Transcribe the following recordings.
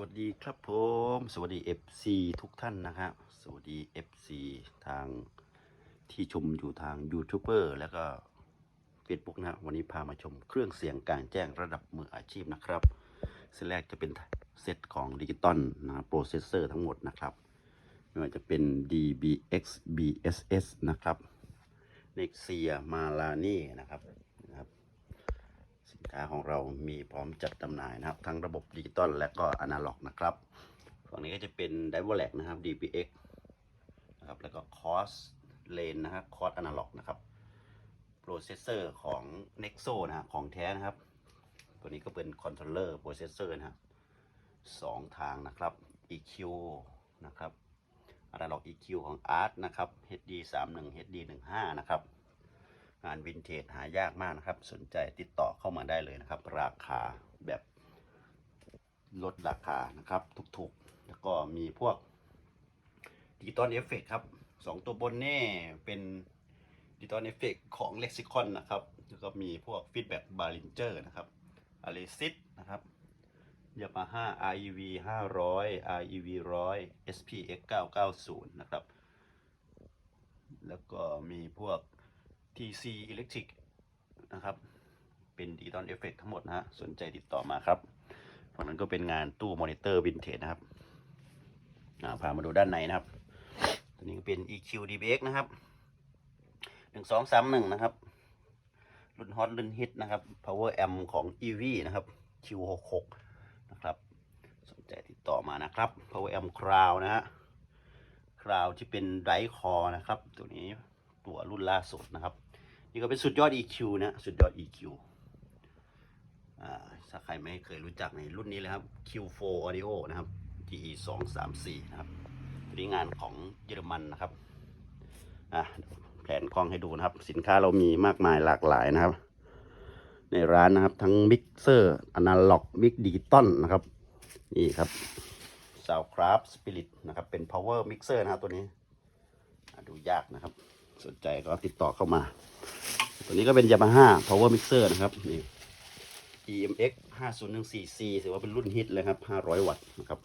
วัสดีครับผม สวัสดี FC ทุกท่านนะครับสวัสดี FC ทางที่ชมอยู่ทางยูทูบเบอร์แล้วก็ Facebook นะวันนี้พามาชมเครื่องเสียงกางแจ้งระดับมืออาชีพนะครับเซตแรกจะเป็นเซตของดิจิตอลนะโปรเซสเซอร์ทั้งหมดนะครับไม่ว่าจะเป็น DBX BSS นะครับ Nexia Malani นะครับนะครับ ค้าของเรามีพร้อมจัดจำหน่ายนะครับ ทั้งระบบดิจิตอลและก็อนาล็อกนะครับฝั่งนี้ก็จะเป็น d i v o l a c นะครับ DPX นะครับแล้วก็ Cos Lane นะครับ Cos Analog นะครับ Processor ของ Nexo นะครับของแท้นะครับ ตัวนี้ก็เป็น Controller Processor นะครับสองทางนะครับ EQ นะครับ Analog EQ ของ Art นะครับ HD 31 HD 15นะครับ งานวินเทจหายากมากนะครับ สนใจติดต่อเข้ามาได้เลยนะครับ ราคาแบบลดราคานะครับถูกๆ แล้วก็มีพวกดิจิตอลเอฟเฟกครับสองตัวบนนี่เป็นดิจิตอลเอฟเฟกของ Lexicon นะครับ แล้วก็มีพวกฟีดแบ็กบาลินเจอร์นะครับอ l ลซิ s นะครับยามาฮ่า REV 500 REV 100 SPX 990 นะครับ แล้วก็มีพวก TC Electric นะครับ เป็นดิจิตอลเอฟเฟกทั้งหมดนะฮะ สนใจติดต่อมาครับฝั่งนั้นก็เป็นงานตู้มอนิเตอร์วินเทจนะครับาพามาดูด้านในนะครับ ตัวนี้เป็น EQ DBX นะครับหนึ่งสองสามหนึ่งนะครับ รุ่นฮอตรุ่นฮิตนะครับ Power Amp ของ EV นะครับ Q66 นะครับสนใจติดต่อมานะครับ Power Amp Crown นะฮะ Crown ที่เป็นไดคอนะครับ ตัวนี้ตัวรุ่นล่าสุดนะครับ นี่ก็เป็นสุดยอด EQ นะ สุดยอด EQ อ่าถ้าใครไม่เคยรู้จักในรุ่นนี้เลยครับ Q4 Audio นะครับ GE 2 3 4นะครับนี้งานของเยอรมันนะครับอะแผนกล้องให้ดูนะครับ สินค้าเรามีมากมายหลากหลายนะครับ ในร้านนะครับ ทั้งมิกเซอร์อนาล็อกมิกดิจิตอลนะครับ นี่ครับ Soundcraft Spirit นะครับ เป็น power mixer นะครับตัวนี้ ดูยากนะครับ สนใจก็ติดต่อเข้ามา ตัวนี้ก็เป็น Yamaha Power Mixer นะครับนี่ EMX 5014C ถือว่าเป็นรุ่นฮิตเลยครับ 500 วัตต์นะครับ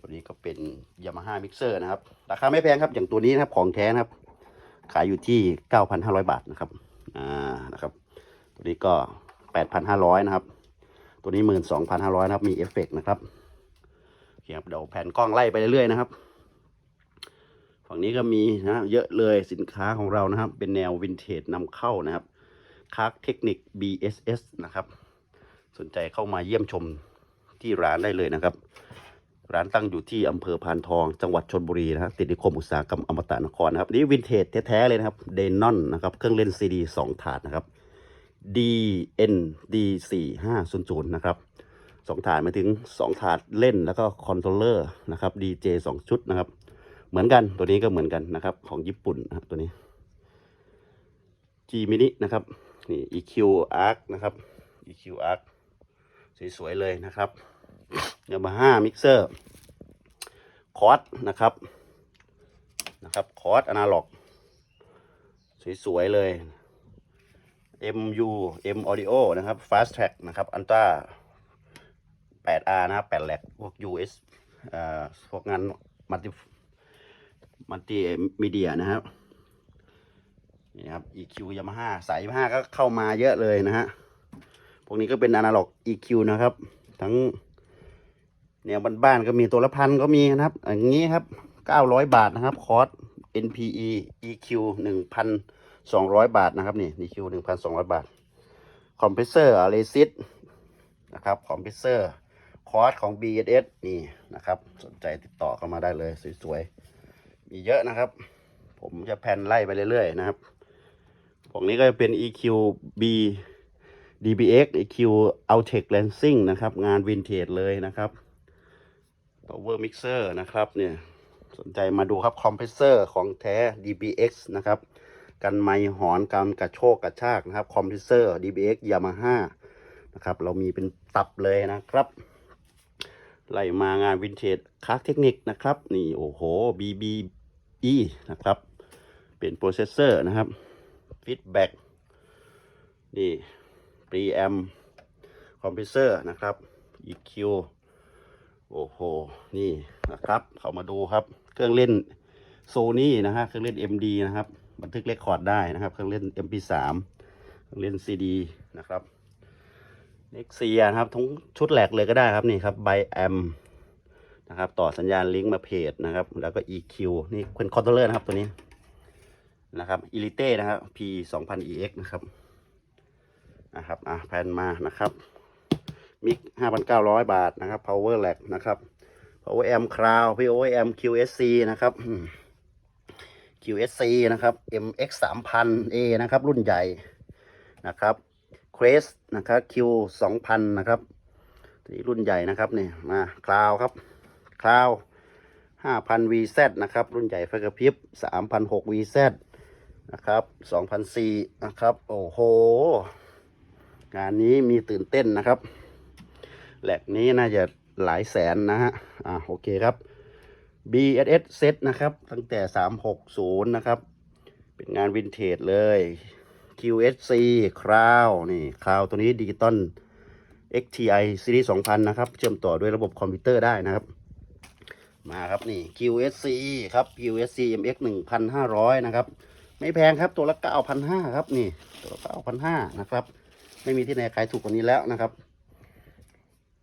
ตัวนี้ก็เป็น Yamaha Mixer นะครับ ราคาไม่แพงครับ อย่างตัวนี้นะครับ ของแท้นะครับ ขายอยู่ที่ 9,500 บาทนะครับ อ่า นะครับ ตัวนี้ก็ 8,500 นะครับ ตัวนี้ 12,500 นะครับ มีเอฟเฟกต์นะครับโอเคครับ เดี๋ยวแผ่นกล้องไล่ไปเรื่อยๆนะครับ ฝั่งนี้ก็มีนะเยอะเลยสินค้าของเรานะครับ เป็นแนววินเทจนำเข้านะครับคาร์เทคนิค BSS นะครับ สนใจเข้ามาเยี่ยมชมที่ร้านได้เลยนะครับ ร้านตั้งอยู่ที่อำเภอพานทอง จังหวัดชนบุรีนะครับติดนิคมอุตสาหกรรมอมตะนครนะครับ นี่วินเทจแท้ๆเลยนะครับเดนอนนะครับ เครื่องเล่นซีดีสองถาดนะครับ DND 4 5 0 0 นะครับสองถาดหมายถึงสองถาดเล่นแล้วก็คอนโทรลเลอร์นะครับ DJ สองชุดนะครับ เหมือนกันตัวนี้ก็เหมือนกันนะครับ ของญี่ปุ่นนะครับตัวนี้ G mini นะครับนี่ EQ Arc นะครับ EQ Arc สวยๆเลยนะครับ Yamaha Mixer คอร์สนะครับนะครับคอร์สอนาล็อก สวยๆเลย MU M Audio นะครับ Fast Track นะครับ Ultra 8R นะครับ8แหลกพวก US พวกงานมัลติ มัลติมีเดียนะครับนี่ครับ EQ Yamaha สาย Yamaha ก็เข้ามาเยอะเลยนะฮะ พวกนี้ก็เป็นอนาล็อก EQ นะครับ ทั้งแนวบ้านๆก็มีตัวละพันก็มีนะครับ อย่างนี้ครับ 900 บาทนะครับ คอร์ส NPE EQ 1,200 บาทนะครับนี่ EQ 1,200 บาท คอมเพรสเซอร์อะเลซิสนะครับ คอมเพรสเซอร์ คอร์สของ BSS นี่นะครับ สนใจติดต่อเข้ามาได้เลย สวยๆ มีเยอะนะครับ ผมจะแพนไล่ไปเรื่อยๆนะครับพวกนี้ก็จะเป็น EQ B DBX EQ Outtech Lansing นะครับ งานวินเทจเลยนะครับ Power Mixer นะครับเนี่ยสนใจมาดูครับคอมเพรสเซอร์ของแท้ DBX นะครับกันไมหอนกันกระโชกกระชากนะครับคอมเพรสเซอร์ DBX Yamaha นะครับเรามีเป็นตับเลยนะครับ ไล่มางานวินเทจคาร์เทคนิคนะครับ นี่โอ้โห BBE นะครับ เป็นโปรเซสเซอร์นะครับฟีดแบ็กนี่ preamp คอมเพรสเซอร์นะครับ EQ โอ้โห นี่นะครับ เขามาดูครับ เครื่องเล่นโซนี่นะฮะ เครื่องเล่น MD นะครับ บันทึกเรคคอร์ดได้นะครับ เครื่องเล่น MP3 เครื่องเล่น CD นะครับ เน็กเซียนะครับทั้งชุดแหลกเลยก็ได้ครับนี่ครับไบแอมนะครับต่อสัญญาณลิงก์มาเพจนะครับ แล้วก็ EQ นี่เป็นคอนโทรลเลอร์นะครับตัวนี้นะครับ i l i t e นะครับ P 2 0 0 0 EX นะครับนะครับอะแผ่นมานะครับมิก5,900 บาทนะครับ power lag นะครับ power amp crown power amp QSC นะครับ QSC นะครับ MX 3000 A นะครับ รุ่นใหญ่นะครับ c r e s นะครับ Q 2000นะครับนี้รุ่นใหญ่นะครับนี่มาคลาวครับคลาว5,000 VZ นะครับ รุ่นใหญ่ไฟกระพริบ3,006 VZ นะครับ2,004นะครับ โอ้โห งานนี้มีตื่นเต้นนะครับ แหลกนี้น่าจะหลายแสนนะฮะ อ่าโอเคครับ BSS เซตนะครับ ตั้งแต่ 360 นะครับ เป็นงานวินเทจเลย QSC Crown นี่ Crown ตัวนี้ดิจิตอล XTI Series 2000 นะครับ เชื่อมต่อด้วยระบบคอมพิวเตอร์ได้นะครับ มาครับนี่ QSC ครับ QSC MX 1500 นะครับ ไม่แพงครับตัวละ 9,500 ครับนี่ตัวละ9,500 นะครับ ไม่มีที่ไหนขายถูกกว่านี้แล้วนะครับ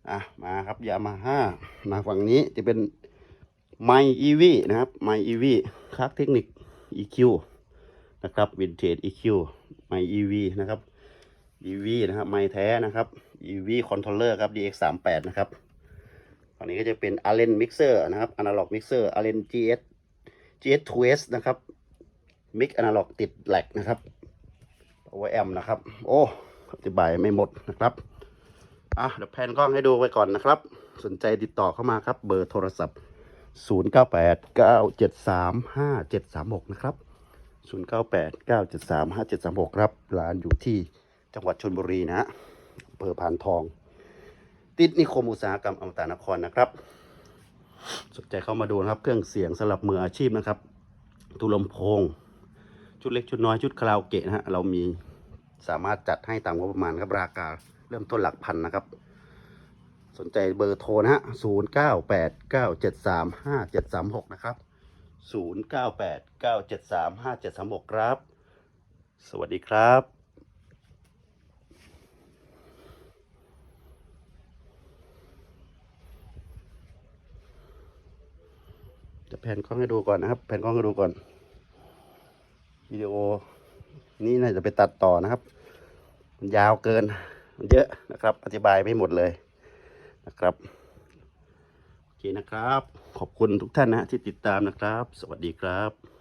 อะมาครับยามาฮ่ามาฝั่งนี้จะเป็นไมอีวีนะครับไมอีวีคาร์เทคนิค EQ นะครับวินเทจ EQ ไมอีวีนะครับ EV นะครับไมแท้นะครับ EV controller ครับ DX 3 8 นะครับฝั่งนี้ก็จะเป็น Allen Mixer นะครับ Analog Mixer Allen GS GS 2S นะครับ Mix Analog ติดแหลกนะครับ Power Amp นะครับ โอ้อธิบายไม่หมดนะครับอะเดี๋ยวแพนกล้องให้ดูไปก่อนนะครับ สนใจติดต่อเข้ามาครับ เบอร์โทรศัพท์ 0 9 8 9 7 3 5 7 3 6 นะครับ 0 9 8 9 7 3 5 7 3 6 ครับ ร้านอยู่ที่จังหวัดชนบุรีนะฮะอำเภอพานทอง ติดนิคมอุตสาหกรรมอมตะนครนะครับ สนใจเข้ามาดูนะครับ เครื่องเสียงสำหรับมืออาชีพนะครับตุลำโพง ชุดเล็กชุดน้อยชุดคาราโอเกะนะฮะ เรามีสามารถจัดให้ตามงบประมาณครับ ราคาเริ่มต้นหลักพันนะครับ สนใจเบอร์โทรนะฮะ 0 9 8 9 7 3 5 7 3 6 นะครับ 0 9 8 9 7 3 5 7 3 6 ครับ สวัสดีครับจะแผ่นกล้องให้ดูก่อนนะครับ แผ่นกล้องให้ดูก่อนวิดีโอ นี้น่าจะไปตัดต่อนะครับ มันยาวเกินมันเยอะนะครับ อธิบายไม่หมดเลยนะครับ โอเคนะครับ ขอบคุณทุกท่านนะฮะที่ติดตามนะครับ สวัสดีครับ